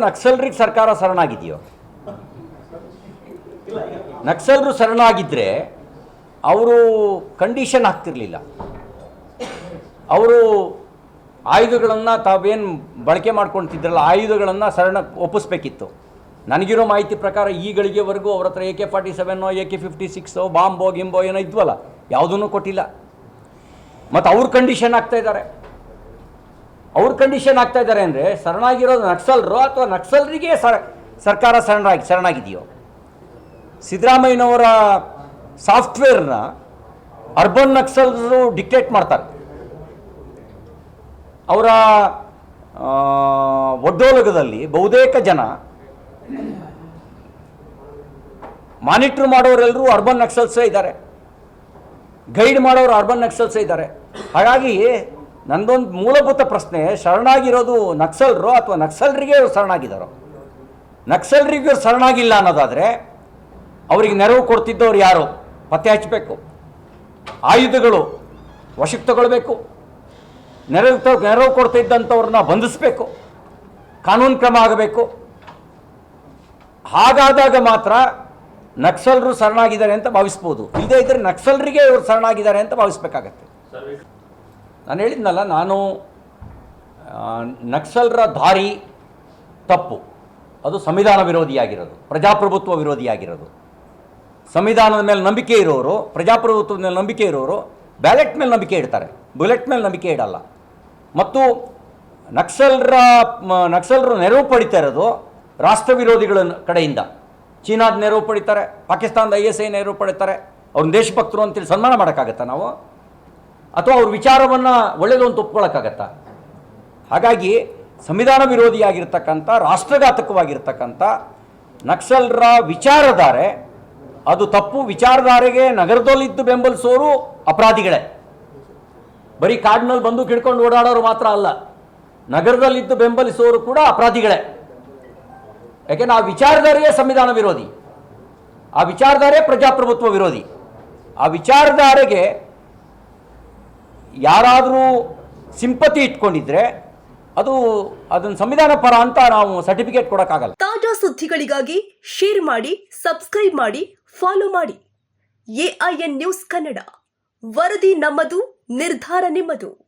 ನಕ್ಸಲರಿಗೆ ಸರ್ಕಾರ ಶರಣಾಗಿದೆಯೋ? ನಕ್ಸಲ್ರು ಶರಣಾಗಿದ್ದರೆ ಅವರು ಕಂಡೀಷನ್ ಆಗ್ತಿರಲಿಲ್ಲ. ಅವರು ಆಯುಧಗಳನ್ನು ತಾವೇನು ಬಳಕೆ ಮಾಡ್ಕೊಳ್ತಿದ್ರಲ್ಲ ಆಯುಧಗಳನ್ನು ಶರಣ ಒಪ್ಪಿಸ್ಬೇಕಿತ್ತು. ನನಗಿರೋ ಮಾಹಿತಿ ಪ್ರಕಾರ ಈ ಗಳಿಗೆವರೆಗೂ ಅವ್ರ ಹತ್ರ ಎ ಕೆ ಫಾರ್ಟಿ ಸೆವೆನ್ನೋ ಎ ಕೆ ಫಿಫ್ಟಿ ಸಿಕ್ಸೋ ಬಾಂಬೋ ಗಿಂಬೋ ಏನೋ ಇದ್ವಲ್ಲ, ಯಾವುದನ್ನು ಕೊಟ್ಟಿಲ್ಲ. ಮತ್ತು ಅವ್ರ ಕಂಡೀಷನ್ ಆಗ್ತಾ ಇದ್ದಾರೆ. ಅವ್ರ ಕಂಡೀಷನ್ ಆಗ್ತಾ ಇದ್ದಾರೆ ಅಂದರೆ ಶರಣಾಗಿರೋದು ನಕ್ಸಲ್ರು ಅಥವಾ ನಕ್ಸಲ್ರಿಗೆ ಸರ್, ಸರ್ಕಾರ ಶರಣಾಗಿ, ಶರಣಾಗಿದೆಯೋ? ಸಿದ್ದರಾಮಯ್ಯನವರ ಸಾಫ್ಟ್ವೇರ್ನ ಅರ್ಬನ್ ನಕ್ಸಲ್ರು ಡಿಕ್ಟೇಟ್ ಮಾಡ್ತಾರೆ. ಅವರ ಒಡ್ಡೋಲಗದಲ್ಲಿ ಬಹುತೇಕ ಜನ ಮಾನಿಟ್ರ್ ಮಾಡೋರೆಲ್ಲರೂ ಅರ್ಬನ್ ನಕ್ಸಲ್ಸೇ ಇದ್ದಾರೆ. ಗೈಡ್ ಮಾಡೋರು ಅರ್ಬನ್ ನಕ್ಸಲ್ಸೇ ಇದ್ದಾರೆ. ಹಾಗಾಗಿ ನಂದೊಂದು ಮೂಲಭೂತ ಪ್ರಶ್ನೆ, ಶರಣಾಗಿರೋದು ನಕ್ಸಲ್ರು ಅಥವಾ ನಕ್ಸಲ್ರಿಗೆ ಇವ್ರು ಶರಣಾಗಿದ್ದಾರೋ? ನಕ್ಸಲ್ರಿಗೆ ಇವರು ಶರಣಾಗಿಲ್ಲ ಅನ್ನೋದಾದರೆ ಅವರಿಗೆ ನೆರವು ಕೊಡ್ತಿದ್ದವ್ರು ಯಾರು? ಪತ್ತೆ ಹಚ್ಚಬೇಕು. ಆಯುಧಗಳು ವಶಕ್ಕೆ ತಗೊಳ್ಬೇಕು. ನೆರವು ತ, ನೆರವು ಕೊಡ್ತಿದ್ದಂಥವ್ರನ್ನ ಬಂಧಿಸಬೇಕು. ಕಾನೂನು ಕ್ರಮ ಆಗಬೇಕು. ಹಾಗಾದಾಗ ಮಾತ್ರ ನಕ್ಸಲರು ಶರಣಾಗಿದ್ದಾರೆ ಅಂತ ಭಾವಿಸ್ಬೋದು. ಇಲ್ಲದೇ ಇದ್ದರೆ ನಕ್ಸಲರಿಗೆ ಇವರು ಶರಣಾಗಿದ್ದಾರೆ ಅಂತ ಭಾವಿಸ್ಬೇಕಾಗತ್ತೆ. ನಾನು ಹೇಳಿದ್ನಲ್ಲ, ನಾನು ನಕ್ಸಲ್ರ ದಾರಿ ತಪ್ಪು. ಅದು ಸಂವಿಧಾನ ವಿರೋಧಿಯಾಗಿರೋದು, ಪ್ರಜಾಪ್ರಭುತ್ವ ವಿರೋಧಿಯಾಗಿರೋದು. ಸಂವಿಧಾನದ ಮೇಲೆ ನಂಬಿಕೆ ಇರೋರು, ಪ್ರಜಾಪ್ರಭುತ್ವದ ಮೇಲೆ ನಂಬಿಕೆ ಇರೋರು, ಬ್ಯಾಲೆಟ್ ಮೇಲೆ ನಂಬಿಕೆ ಇಡ್ತಾರೆ. ಬುಲೆಟ್ ಮೇಲೆ ನಂಬಿಕೆ ಇಡಲ್ಲ. ಮತ್ತು ನಕ್ಸಲರ ನಕ್ಸಲರು ನೆರವು ಪಡಿತಾ ಇರೋದು ರಾಷ್ಟ್ರ ವಿರೋಧಿಗಳ ಕಡೆಯಿಂದ. ಚೀನಾದ ನೆರವು ಪಡಿತಾರೆ, ಪಾಕಿಸ್ತಾನದ ಐ ಎಸ್ ಐ ನೆರವು ಪಡಿತಾರೆ. ಅವ್ರನ್ನ ದೇಶಭಕ್ತರು ಅಂತೇಳಿ ಸನ್ಮಾನ ಮಾಡೋಕ್ಕಾಗತ್ತಾ ನಾವು? ಅಥವಾ ಅವ್ರ ವಿಚಾರವನ್ನು ಒಳ್ಳೆಯದು ಅಂತ ಒಪ್ಕೊಳ್ಳೋಕ್ಕಾಗತ್ತಾ ಹಾಗಾಗಿ ಸಂವಿಧಾನ ವಿರೋಧಿಯಾಗಿರ್ತಕ್ಕಂಥ, ರಾಷ್ಟ್ರಘಾತಕವಾಗಿರ್ತಕ್ಕಂಥ ನಕ್ಸಲರ ವಿಚಾರಧಾರೆ, ಅದು ತಪ್ಪು ವಿಚಾರಧಾರೆಗೆ ನಗರದಲ್ಲಿದ್ದು ಬೆಂಬಲಿಸೋರು ಅಪರಾಧಿಗಳೇ. ಬರೀ ಕಾಡಿನಲ್ಲಿ ಬಂದು ಕಿಡ್ಕೊಂಡು ಓಡಾಡೋರು ಮಾತ್ರ ಅಲ್ಲ, ನಗರದಲ್ಲಿದ್ದು ಬೆಂಬಲಿಸೋರು ಕೂಡ ಅಪರಾಧಿಗಳೇ. ಯಾಕೆ ಆ ವಿಚಾರಧಾರೆಯೇ ಸಂವಿಧಾನ ವಿರೋಧಿ. ಆ ವಿಚಾರಧಾರೆ ಪ್ರಜಾಪ್ರಭುತ್ವ ವಿರೋಧಿ. ಆ ವಿಚಾರಧಾರೆಗೆ ಯಾರಾದರೂ ಸಿಂಪತಿ ಇಟ್ಕೊಂಡಿದ್ರೆ ಅದು ಅದನ್ನು ಸಂವಿಧಾನ ಪರ ಅಂತ ನಾವು ಸರ್ಟಿಫಿಕೇಟ್ ಕೊಡೋಕ್ಕಾಗಲ್ಲ. ತಾಜಾ ಸುದ್ದಿಗಳಿಗಾಗಿ ಶೇರ್ ಮಾಡಿ, ಸಬ್ಸ್ಕ್ರೈಬ್ ಮಾಡಿ, ಫಾಲೋ ಮಾಡಿ. N news Kannada. ವರದಿ ನಮ್ಮದು, ನಿರ್ಧಾರ ನಿಮ್ಮದು.